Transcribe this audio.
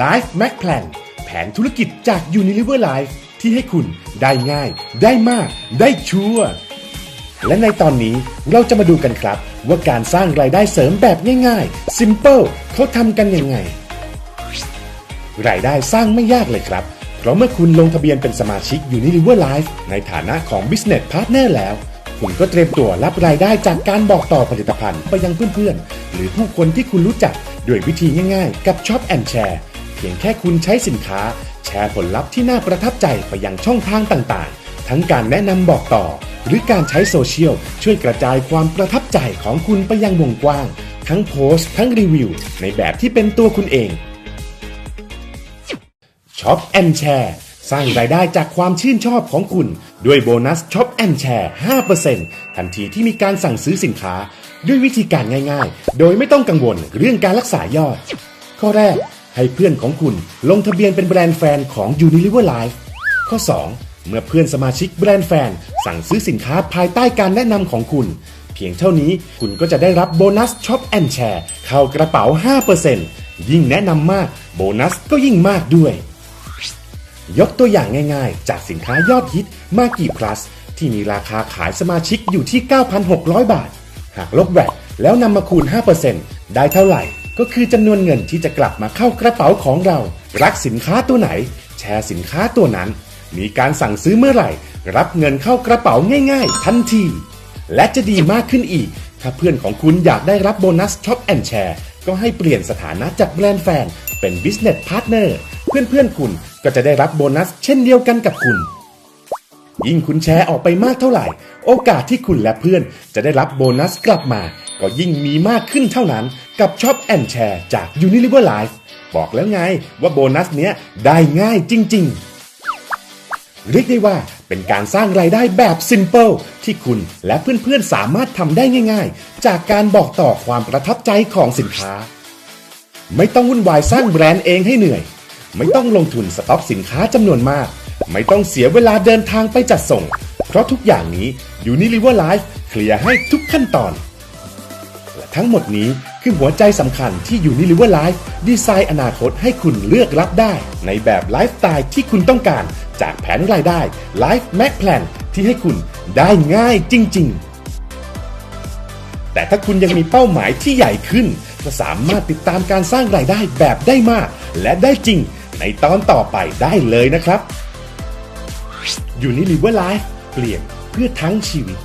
Life Mac Plan แผนธุรกิจจาก Unilever Life ที่ให้คุณได้ง่าย ได้มาก ได้ชัวร์และในตอนนี้เราจะมาดูกันครับ ว่าการสร้างรายได้เสริมแบบง่ายๆ Simple เขาทำกันยังไง รายได้สร้างไม่ยากเลยครับ เพราะเมื่อคุณลงทะเบียนเป็นสมาชิก Unilever Life ในฐานะของ Business Partner แล้วคุณก็เตรียมตัวรับรายได้จากการบอกต่อผลิตภัณฑ์ไปยังเพื่อนๆ หรือผู้คนที่คุณรู้จักด้วยวิธีง่ายๆ กับ Shop and Share พียงแค่คุณใช้สินค้า แชร์ผลลัพธ์ที่น่าประทับใจไปยังช่องทางต่างๆ ทั้งการแนะนำบอกต่อ หรือการใช้โซเชียลช่วยกระจายความประทับใจของคุณไปยังวงกว้าง ทั้งโพสต์ ทั้งรีวิว ในแบบที่เป็นตัวคุณเองช็อปแอนแชร์สร้างรายได้จากความชื่นชอบของคุณ ด้วยโบนัสช็อปแอนแชร์ 5%ทันทีที่มีการสั่งซื้อสินค้า ด้วยวิธีการง่ายๆ โดยไม่ต้องกังวลเรื่องการรักษายอด ข้อแรก ให้เพื่อนของคุณลงทะเบียนเป็นแบรนด์แฟนของ Unilever Life ข้อ 2 เมื่อเพื่อนสมาชิกแบรนด์แฟน สั่งซื้อสินค้าภายใต้การแนะนำของคุณ เพียงเท่านี้คุณก็จะได้รับโบนัสช็อปแอนแชร์เข้ากระเป๋า 5%ยิ่งแนะนำมากโบนัสก็ยิ่งมากด้วย ยกตัวอย่างง่ายๆ จากสินค้ายอดฮิตมากิพลัสที่มีราคาขายสมาชิกอยู่ที่ 9,600 บาท หากลบแวตแล้วนำมาคูณ 5%ได้เท่าไหร่ ก็คือจำนวนเงินที่จะกลับมาเข้ากระเป๋าของเรา รักสินค้าตัวไหน แชร์สินค้าตัวนั้น มีการสั่งซื้อเมื่อไหร่ รับเงินเข้ากระเป๋าง่าย ๆ ทันที และจะดีมากขึ้นอีก ถ้าเพื่อนของคุณอยากได้รับโบนัสช็อปแอนแชร์ก็ให้เปลี่ยนสถานะจากแบรนด์แฟน เป็น Business Partner เพื่อนๆคุณก็จะได้รับโบนัสเช่นเดียวกันกับคุณยิ่งคุณแชร์ออกไปมากเท่าไหร่ โอกาสที่คุณและเพื่อนจะได้รับโบนัสกลับมา ก็ยิ่งมีมากขึ้นเท่านั้นกับช็อปแอนแชร์จาก Unilever Life บอกแล้วไงว่าโบนัสเนี้ยได้ง่ายจริง ๆ เรียกได้ว่าเป็นการสร้างรายได้แบบ Simple ที่คุณและเพื่อนๆสามารถทำได้ง่าย ๆ จากการบอกต่อความประทับใจของสินค้า ไม่ต้องวุ่นวายสร้างแบรนด์เองให้เหนื่อย ไม่ต้องลงทุนสต็อกสินค้าจำนวนมาก ไม่ต้องเสียเวลาเดินทางไปจัดส่ง เพราะทุกอย่างนี้ Unilever Life เคลียร์ให้ทุกขั้นตอน และทั้งหมดนี้ คือหัวใจสำคัญที่ Unilever Life ดีไซน์อนาคตให้คุณเลือกรับได้ ในแบบไลฟ์สไตล์ที่คุณต้องการ จากแผนรายได้ Life Mac Plan ที่ให้คุณได้ง่ายจริง ๆ แต่ถ้าคุณยังมีเป้าหมายที่ใหญ่ขึ้น ก็สามารถติดตามการสร้างรายได้แบบได้มาก และได้จริง ในตอนต่อไปได้เลยนะครับ Unilever Life เปลี่ยนเพื่อทั้งชีวิต